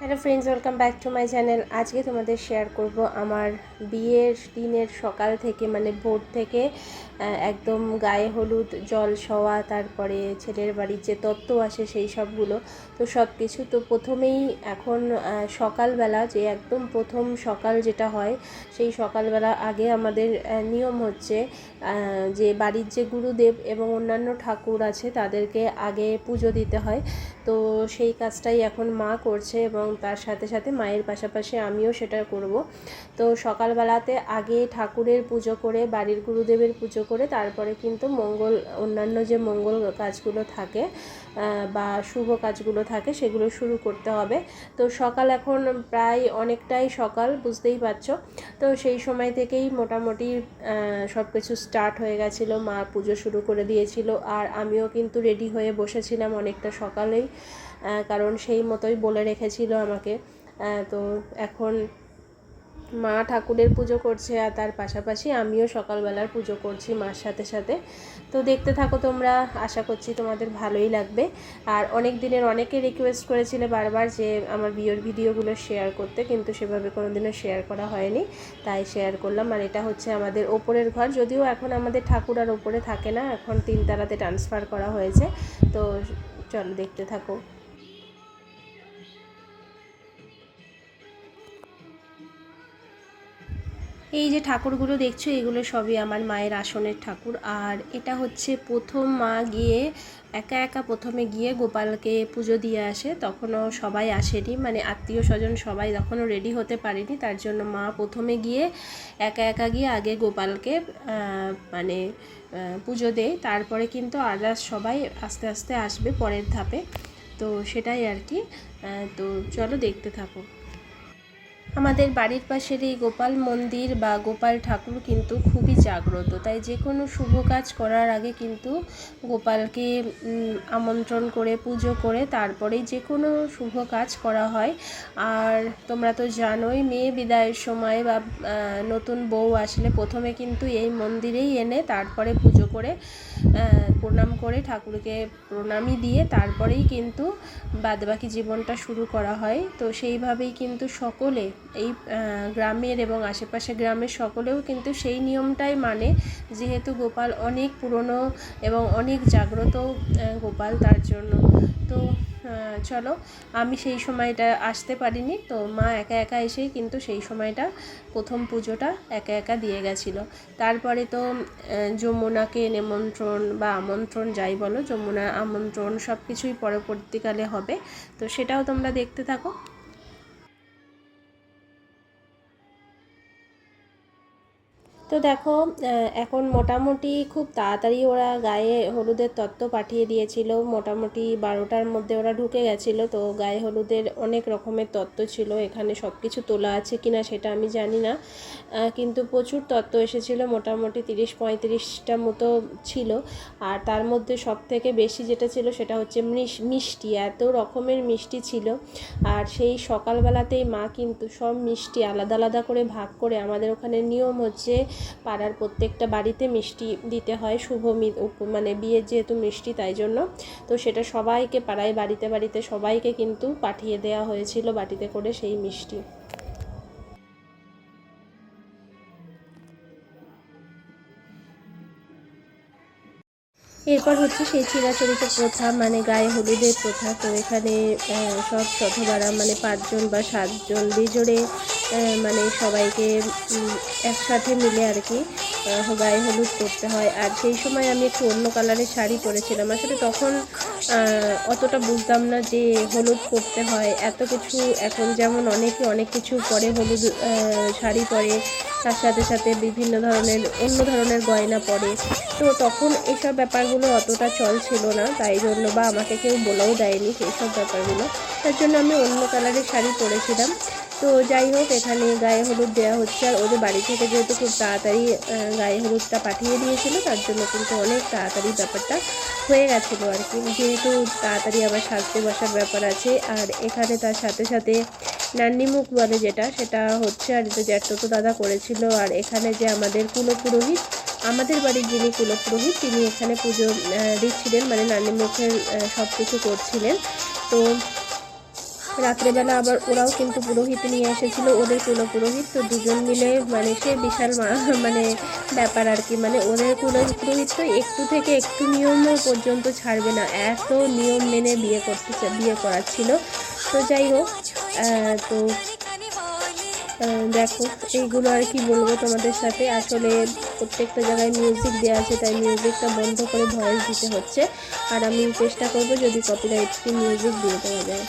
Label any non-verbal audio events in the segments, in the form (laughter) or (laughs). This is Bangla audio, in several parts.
Hello friends, welcome back to my channel. আজকে তোমাদের শেয়ার করব আমার বিয়ের দিনের সকাল থেকে মানে ভোর থেকে একদম গায়ে হলুদ, জল সওয়া তারপরে ছেলের বাড়ির যে তত্ত্ব আসে সেই সবগুলো। তো সব কিছু তো প্রথমেই এখন সকালবেলা যে একদম প্রথম সকাল যেটা হয়, সেই সকালবেলা আগে আমাদের নিয়ম হচ্ছে যে বাড়ির যে গুরুদেব এবং অন্যান্য ঠাকুর আছে তাদেরকে আগে পুজো দিতে হয়। তো সেই কাজটাই এখন মা করছে এবং তার সাথে সাথে মায়ের পাশাপাশি আমিও সেটা করব। তো সকালবেলাতে আগে ঠাকুরের পুজো করে, বাড়ির গুরুদেবের পুজো করে, তারপরে কিন্তু মঙ্গল, অন্যান্য যে মঙ্গল কাজগুলো থাকে বা শুভ কাজগুলো থাকে, সেগুলো শুরু করতে হবে। তো সকাল এখন প্রায় অনেকটাই সকাল, বুঝতেই পারছ? তো সেই সময় থেকেই মোটামুটি সব কিছু স্টার্ট হয়ে গেছিল। মা পুজো শুরু করে দিয়েছিল। আর আমিও কিন্তু রেডি হয়ে বসেছিলাম অনেকটা সকালেই। কারণ সেই মতোই বলে রেখেছিল আমাকে। তো এখন মা ঠাকুরের পুজো করছে আর তার পাশাপাশি আমিও সকালবেলার পুজো করছি মার সাথে সাথে। তো দেখতে থাকো তোমরা, আশা করছি তোমাদের ভালোই লাগবে। আর অনেক দিনের অনেকে রিকোয়েস্ট করেছিলে বারবার যে আমার বিয়ের ভিডিওগুলো শেয়ার করতে, কিন্তু সেভাবে কোনো দিনও শেয়ার করা হয়নি, তাই শেয়ার করলাম। আর এটা হচ্ছে আমাদের ওপরের ঘর, যদিও এখন আমাদের ঠাকুর আর ওপরে থাকে না, এখন তিনতলাতে ট্রান্সফার করা হয়েছে। তো চলো, দেখতে থাকো। এই যে ঠাকুরগুলো দেখছ, এগুলো সবই আমার মায়ের আসনের ঠাকুর। আর এটা হচ্ছে প্রথম মা গিয়ে একা একা প্রথমে গিয়ে গোপালকে পুজো দিয়ে আসে, তখনও সবাই আসেনি। মানে আত্মীয় স্বজন সবাই তখনও রেডি হতে পারেনি, তার জন্য মা প্রথমে গিয়ে একা একা গিয়ে আগে গোপালকে মানে পুজো দেয়। তারপরে কিন্তু আদার্স সবাই আস্তে আস্তে আসবে পরের ধাপে। তো সেটাই আর কি। তো চলো দেখতে থাকো। আমাদের বাড়ির পাশের এই গোপাল মন্দির বা গোপাল ঠাকুর কিন্তু খুবই জাগ্রত। তাই যে কোনো শুভ কাজ করার আগে কিন্তু গোপালকে আমন্ত্রণ করে, পুজো করে তারপরেই যে কোনো শুভ কাজ করা হয়। আর তোমরা তো জানোই, মেয়ে বিদায়ের সময় বা নতুন বউ আসলে প্রথমে কিন্তু এই মন্দিরেই এনে তারপরে পুজো করে প্রণাম করে ঠাকুরকে প্রণামই দিয়ে তারপরেই কিন্তু বাদবাকি জীবনটা শুরু করা হয়। তো সেইভাবেই কিন্তু সকলে এই গ্রামের এবং আশেপাশে গ্রামের সকলেও কিন্তু সেই নিয়মটাই মানে। যেহেতু গোপাল অনেক পুরনো এবং অনেক জাগ্রত গোপাল তার জন্য। তো চলো, আমি সেই সময়টা আসতে পারিনি। তো মা একা একা এসেই কিন্তু সেই সময়টা, প্রথম পুজোটা একা একা দিয়ে গেছিল। তারপরে তো যমুনাকে নিমন্ত্রণ বা আমন্ত্রণ যাই বলো, যমুনা আমন্ত্রণ সব কিছুই পরবর্তীকালে হবে। তো সেটাও তোমরা দেখতে থাকো। তো দেখো এখন মোটামুটি খুব তাড়াতাড়ি ওরা গায়ে হলুদের তত্ত্ব পাঠিয়ে দিয়েছিল। মোটামুটি বারোটার মধ্যে ওরা ঢুকে গেছিল। তো গায়ে হলুদের অনেক রকমের তত্ত্ব ছিল। এখানে সব কিছু তোলা আছে কিনা সেটা আমি জানি না। কিন্তু প্রচুর তত্ত্ব এসেছিল। মোটামুটি তিরিশ পঁয়ত্রিশটা মতো ছিল। আর তার মধ্যে সব থেকে বেশি যেটা ছিল সেটা হচ্ছে মিষ্টি। এত রকমের মিষ্টি ছিল। আর সেই সকালবেলাতেই মা কিন্তু সব মিষ্টি আলাদা আলাদা করে ভাগ করে আমাদের ওখানে নিয়ম হচ্ছে পাড়ার প্রত্যেকটা বাড়িতে মিষ্টি দিতে হয়, শুভ মানে বিয়ের যেহেতু মিষ্টি তাই জন্য। তো সেটা সবাইকে, পাড়ায় বাড়িতে বাড়িতে সবাইকে কিন্তু পাঠিয়ে দেওয়া হয়েছিল বাটিতে করে সেই মিষ্টি। এরপর হচ্ছে সেই চিরাচরিত প্রথা মানে গায়ে হলুদের প্রথা। তো এখানে সব শতবারা মানে পাঁচজন বা সাতজন বেজোড়ে মানে সবাইকে একসাথে মিলে আর কি গায়ে হলুদ করতে হয়। আর সেই সময় আমি একটু অন্য কালারের শাড়ি পরেছিলাম। আসলে তখন অতটা বুঝতাম না যে হলুদ করতে হয়। এত কিছু এখন যেমন অনেকে অনেক কিছু পরে হলুদ শাড়ি পরে, তার সাথে সাথে বিভিন্ন ধরনের, অন্য ধরনের গয়না পরে। তো তখন এসব ব্যাপারগুলো অতটা চল ছিল না, তাই জন্য বা আমাকে কেউ বলেও দেয়নি সেই সব ব্যাপারগুলো। তার জন্য আমি অন্য কালারের শাড়ি পরেছিলাম। তো যাই হোক, এখানে গায়ে হলুদ দেওয়া হচ্ছে। আর ওদের বাড়ি থেকে যেহেতু খুব তাড়াতাড়ি গায়ে হলুদটা পাঠিয়ে দিয়েছিল, তার জন্য কিন্তু অনেক তাড়াতাড়ি ব্যাপারটা হয়ে গেছিল আর কি। যেহেতু তাড়াতাড়ি আবার সাজতে বসার ব্যাপার আছে, আর এখানে তার সাথে সাথে নান্নিমুখ বলে যেটা, সেটা হচ্ছে আর এটা জ্যাঠতো দাদা করেছিল। আর এখানে যে আমাদের কুলপুরোহিত আমাদের বাড়ির যিনি কুলপুরোহিত, তিনি এখানে পুজো দিচ্ছিলেন মানে নান্নিমুখের সব কিছু করছিলেন। তো রাত্রেবেলা আবার ওরাও কিন্তু পুরোহিত নিয়ে এসেছিল, ওদের কুলো পুরোহিত তো দুজন মিলে মানে সে বিশাল (laughs) মানে ব্যাপার আর কি মানে ওদের কুলো পুরোহিত তো একটু থেকে একটু নিয়ম পর্যন্ত ছাড়বে না, এত নিয়ম মেনে বিয়ে করতে বিয়ে করাচ্ছিল। তো যাই হোক তো দেখো, এইগুলো আর কি বলব তোমাদের সাথে। আসলে প্রত্যেকটা জায়গায় মিউজিক দেওয়া আছে, তাই মিউজিকটা বন্ধ করে ভয়েস দিতে হচ্ছে। আর আমি চেষ্টা করব যদি কপিরাইট ফ্রি মিউজিক দিয়ে দেওয়া যায়।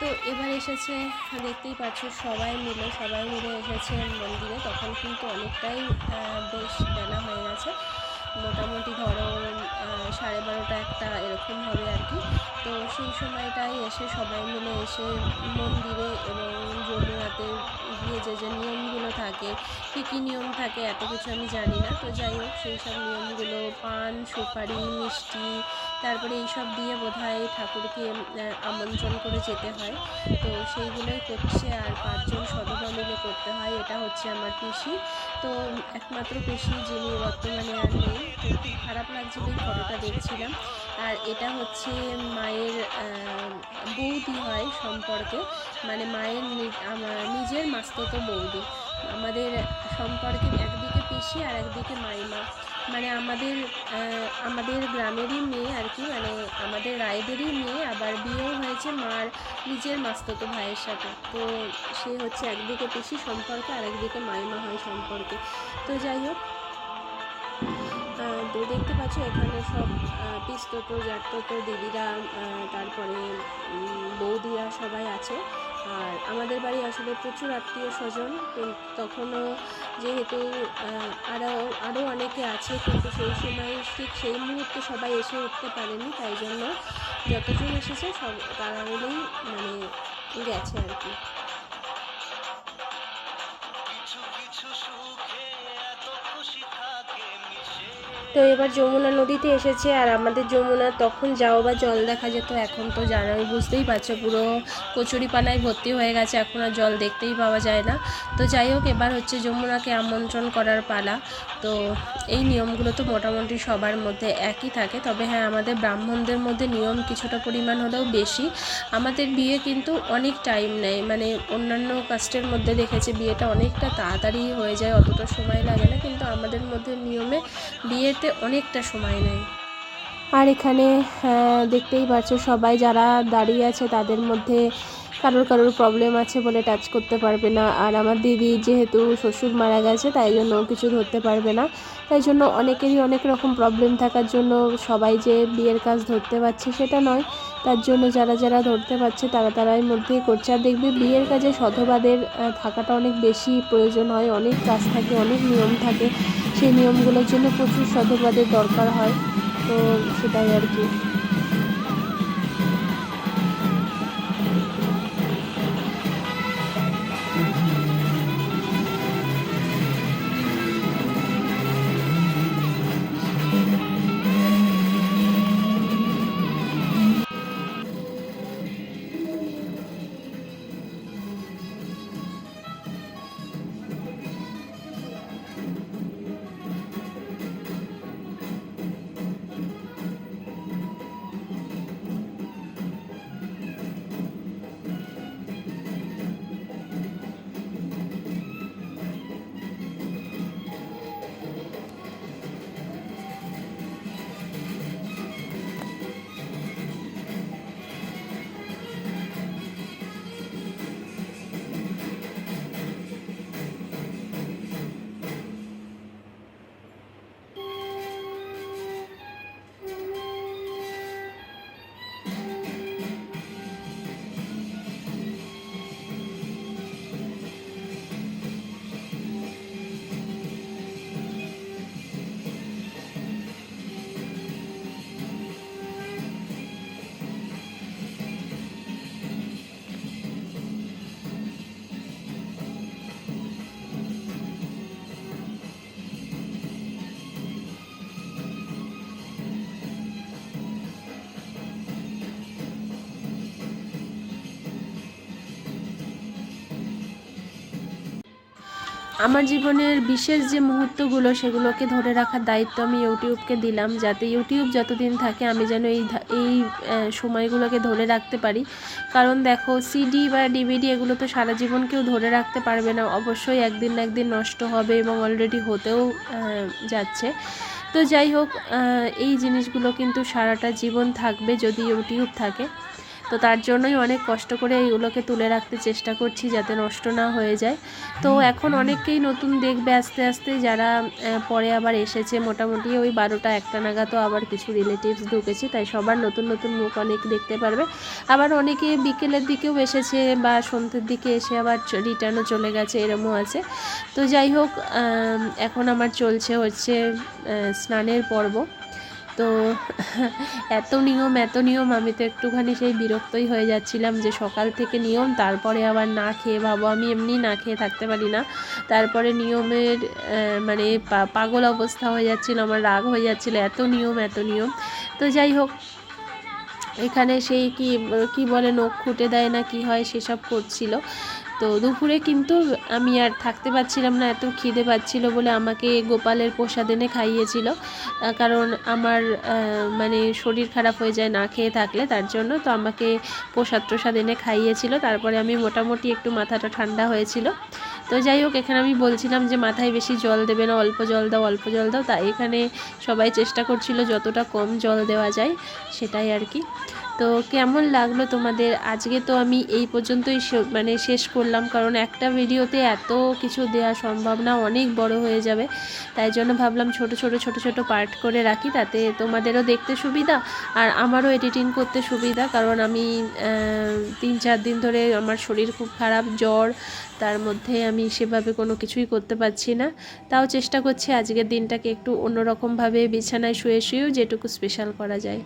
তো এবার এসেছে দেখতেই পাচ্ছ, সবাই মিলে সবাই মিলে এসেছে মন্দিরে। তখন কিন্তু অনেকটাই বেশ বেলা হয়ে গেছে। মোটামুটি ধরো সাড়ে বারোটা একটা এরকম হবে আর কি। তো সেই সময়টাই এসে সবাই মিলে এসে মন্দিরে এবং যমুনাতে গিয়ে যে যে নিয়মগুলো থাকে, কী কী নিয়ম থাকে এত কিছু আমি জানি না। তো যাই হোক, সেই সব নিয়মগুলো, পান, সুপারি, মিষ্টি, তারপরে এইসব দিয়ে বোধহয় ঠাকুরকে আমন্ত্রণ করে যেতে হয়। তো সেইগুলোই করছে আর পাঁচজন সদবা মিলে করতে হয়, এটা হচ্ছে আমার পিসি। তো একমাত্র পিসি যিনি বর্তমানে আর নেই তো খুব খারাপ লাগছিল এই ফটোটা দেখছিলাম। আর এটা হচ্ছে মায়ের বৌদি হয় সম্পর্কে। মানে মায়ের নিজের মাস্ততো বৌদি। আমাদের সম্পর্কে একদিকে পিসি আর একদিকে মাইমা। মানে আমাদের আমাদের গ্রামেরই মেয়ে আর কি মানে আমাদের রায়দেরই মেয়ে, আবার বিয়েও হয়েছে মার নিজের মাস্ততো ভাইয়ের সাথে। তো সে হচ্ছে একদিকে পিসি সম্পর্কে আর একদিকে মাইমা হয় সম্পর্কে। তো যাই হোক তো দেখতে পাচ্ছ, এখানে সব পিস্ততো জাততো দিদিরা তারপরে বৌদিরা সবাই আছে। আর আমাদের বাড়ি আসলে প্রচুর আত্মীয় স্বজন তখনও যেহেতু আরও আরও অনেকে আছে, কিন্তু সেই সময় ঠিক সেই মুহূর্তে সবাই এসে উঠতে পারেনি, তাই জন্য যতজন এসেছে সব, তারা মানে গেছে আর কি। তো এবার যমুনা নদীতে এসেছে আর আমাদের যমুনা তখন যাও বা জল দেখা যেত, এখন তো জানোই বুঝতেই পারছ, পুরো কচুরিপানায় ভর্তি হয়ে গেছে, এখন আর জল দেখতেই পাওয়া যায় না। তো যাই হোক, এবার হচ্ছে যমুনাকে আমন্ত্রণ করার পালা। তো এই নিয়মগুলো তো মোটামুটি সবার মধ্যে একই থাকে, তবে হ্যাঁ আমাদের ব্রাহ্মণদের মধ্যে নিয়ম কিছুটা পরিমাণ হলেও বেশি। আমাদের বিয়ে কিন্তু অনেক টাইম নেয় মানে অন্যান্য কাস্টের মধ্যে দেখেছি বিয়েটা অনেকটা তাড়াতাড়ি হয়ে যায়, অতটা সময় লাগে না, কিন্তু আমাদের মধ্যে নিয়মে বিয়েতে অনেকটা সময় নেয়। আর এখানে আহ, দেখতেই পাচ্ছ সবাই যারা দাঁড়িয়ে আছে তাদের মধ্যে কারোর কারোর প্রবলেম আছে বলে টাচ করতে পারবে না। আর আমার দিদি যেহেতু শ্বশুর মারা গেছে তাই জন্য কিছু ধরতে পারবে না। তাই জন্য অনেকেরই অনেক রকম প্রবলেম থাকার জন্য সবাই যে বিয়ের কাজ ধরতে পারছে সেটা নয়। তার জন্য যারা যারা ধরতে পারছে তারা তারাই মধ্যেই করছে। আর দেখবে বিয়ের কাজে সধবাদের থাকাটা অনেক বেশি প্রয়োজন হয় অনেক কাজ থাকে অনেক নিয়ম থাকে। সেই নিয়মগুলোর জন্য প্রচুর সধবাদের দরকার হয় তো সেটাই আর কি। আমার জীবনের বিশেষ যে মুহূর্তগুলো সেগুলোকে ধরে রাখার দায়িত্ব আমি ইউটিউবকে দিলাম যাতে ইউটিউব যতদিন থাকে আমি যেন এই এই সময়গুলোকে ধরে রাখতে পারি। কারণ দেখো সিডি বা ডিভিডি এগুলো তো সারা জীবন কেউ ধরে রাখতে পারবে না। অবশ্যই একদিন না একদিন নষ্ট হবে এবং অলরেডি হতেও যাচ্ছে। তো যাই হোক এই জিনিসগুলো কিন্তু সারাটা জীবন থাকবে যদি ইউটিউব থাকে। তো তার জন্যই অনেক কষ্ট করে এইগুলোকে তুলে রাখতে চেষ্টা করছি যাতে নষ্ট না হয়ে যায়। তো এখন অনেককেই নতুন দেখবে আস্তে আস্তে, যারা পরে আবার এসেছে, মোটামুটি ওই বারোটা একটা নাগাদও আবার কিছু রিলেটিভস ঢুকেছে, তাই সবার নতুন নতুন মুখ অনেক দেখতে পারবে। আবার অনেকে বিকেলের দিকেও এসেছে বা সন্ধ্যের দিকে এসে আবার রিটার্নও চলে গেছে, এরমও আছে। তো যাই হোক এখন আমার চলছে হচ্ছে স্নানের পর্ব। তো (laughs) এত নিয়ম এত নিয়ম, আমি তো একটুখানি সেই বিরক্তই হয়ে যাচ্ছিলাম যে সকাল থেকে নিয়ম, তারপরে আবার না খেয়ে ভাবো, আমি এমনি না খেয়ে থাকতে পারি না। তারপরে নিয়মের মানে পাগল অবস্থা হয়ে যাচ্ছিল, আমার রাগ হয়ে যাচ্ছিল, এত নিয়ম এত নিয়ম। তো যাই হোক, এখানে সেই কি কি বলে, নখ খুঁটে দেয় না কি হয়, সেসব করছিল। তো দুপুরে কিন্তু আমি আর থাকতে পারছিলাম না, এত খিদে পাচ্ছিল বলে আমাকে গোপালের প্রসাদ এনে খাইয়েছিল। কারণ আমার মানে শরীর খারাপ হয়ে যায় না খেয়ে থাকলে, তার জন্য তো আমাকে প্রসাদ প্রসাদ এনে খাইয়েছিল। তারপরে আমি মোটামুটি একটু মাথাটা ঠান্ডা হয়েছিল। তো যাই হোক, এখানে আমি বলছিলাম যে মাথায় বেশি জল দেবে না, অল্প জল দাও, অল্প জল দাও। তাই এখানে সবাই চেষ্টা করছিল যতটা কম জল দেওয়া যায়, সেটাই আর কি। তো কেমন লাগল তোমাদের? আজকে তো আমি এই পর্যন্তই মানে শেষ করলাম, কারণ একটা ভিডিওতে এত কিছু দেওয়া সম্ভব না, অনেক বড় হয়ে যাবে। তাই জন্য ভাবলাম ছোট ছোট ছোট ছোট পার্ট করে রাখি, তাতে তোমাদেরও দেখতে সুবিধা আর আমারও এডিটিং করতে সুবিধা, কারণ আমি তিন, চার দিন ধরে আমার শরীর খুব খারাপ, জ্বর, তার মধ্যে আমি সেভাবে কোনো কিছুই করতে পারছি না। তাও চেষ্টা করছি আজকের দিনটাকে একটু অন্যরকমভাবে বিছানায় শুয়ে, শুয়েও যেটুকু স্পেশাল করা যায়।